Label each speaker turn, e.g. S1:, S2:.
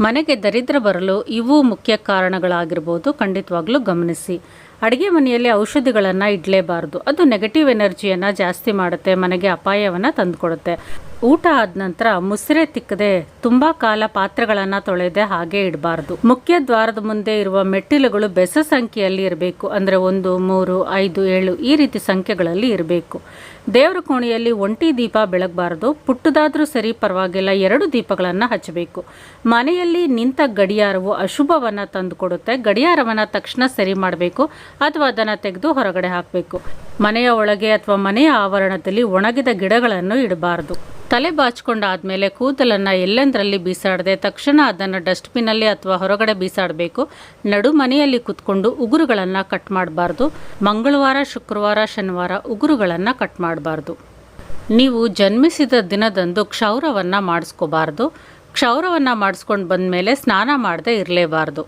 S1: ಮನೆಗೆ ದರಿದ್ರ ಬರಲು ಇವು ಮುಖ್ಯ ಕಾರಣಗಳಾಗಿರ್ಬೋದು. ಖಂಡಿತವಾಗ್ಲೂ ಗಮನಿಸಿ. ಅಡುಗೆ ಮನೆಯಲ್ಲಿ ಔಷಧಿಗಳನ್ನು ಇಡಲೇಬಾರ್ದು. ಅದು ನೆಗೆಟಿವ್ ಎನರ್ಜಿಯನ್ನು ಜಾಸ್ತಿ ಮಾಡುತ್ತೆ, ಮನೆಗೆ ಅಪಾಯವನ್ನು ತಂದುಕೊಡುತ್ತೆ. ಊಟ ಆದ ನಂತರ ಮುಸ್ರೆ ತಿಕ್ಕದೆ ತುಂಬ ಕಾಲ ಪಾತ್ರೆಗಳನ್ನು ತೊಳೆದೆ ಹಾಗೆ ಇಡಬಾರ್ದು. ಮುಖ್ಯ ದ್ವಾರದ ಮುಂದೆ ಇರುವ ಮೆಟ್ಟಿಲುಗಳು ಬೆಸ ಸಂಖ್ಯೆಯಲ್ಲಿ ಇರಬೇಕು. ಅಂದರೆ ಒಂದು, ಮೂರು, ಐದು, ಏಳು ಈ ರೀತಿ ಸಂಖ್ಯೆಗಳಲ್ಲಿ ಇರಬೇಕು. ದೇವರ ಕೋಣೆಯಲ್ಲಿ ಒಂಟಿ ದೀಪ ಬೆಳಗಬಾರ್ದು. ಪುಟ್ಟದಾದರೂ ಸರಿ ಪರವಾಗಿಲ್ಲ, ಎರಡು ದೀಪಗಳನ್ನು ಹಚ್ಚಬೇಕು ಮನೆಯಲ್ಲಿ ನಿಂತ ಗಡಿಯಾರವು ಅಶುಭವನ್ನು ತಂದುಕೊಡುತ್ತೆ. ಗಡಿಯಾರವನ್ನು ತಕ್ಷಣ ಸರಿ ಮಾಡಬೇಕು. ಅಥವಾ ಅದನ್ನು ತೆಗೆದು ಹೊರಗಡೆ ಹಾಕಬೇಕು. ಮನೆಯ ಒಳಗೆ ಅಥವಾ ಮನೆಯ ಆವರಣದಲ್ಲಿ ಒಣಗಿದ ಗಿಡಗಳನ್ನು ಇಡಬಾರ್ದು. ತಲೆ ಬಾಚ್ಕೊಂಡಾದ್ಮೇಲೆ ಕೂದಲನ್ನು ಎಲ್ಲೆಂದರಲ್ಲಿ ಬೀಸಾಡದೆ ತಕ್ಷಣ ಅದನ್ನು ಡಸ್ಟ್ಬಿನ್ನಲ್ಲಿ ಅಥವಾ ಹೊರಗಡೆ ಬೀಸಾಡಬೇಕು. ನಡು ಮನೆಯಲ್ಲಿ ಕೂತ್ಕೊಂಡು ಉಗುರುಗಳನ್ನು ಕಟ್ ಮಾಡಬಾರ್ದು. ಮಂಗಳವಾರ, ಶುಕ್ರವಾರ, ಶನಿವಾರ ಉಗುರುಗಳನ್ನು ಕಟ್ ಮಾಡಬಾರ್ದು. ನೀವು ಜನ್ಮಿಸಿದ ದಿನದಂದು ಕ್ಷೌರವನ್ನು ಮಾಡಿಸ್ಕೋಬಾರ್ದು. ಕ್ಷೌರವನ್ನು ಮಾಡಿಸ್ಕೊಂಡು ಬಂದಮೇಲೆ ಸ್ನಾನ ಮಾಡದೆ ಇರಲೇಬಾರ್ದು.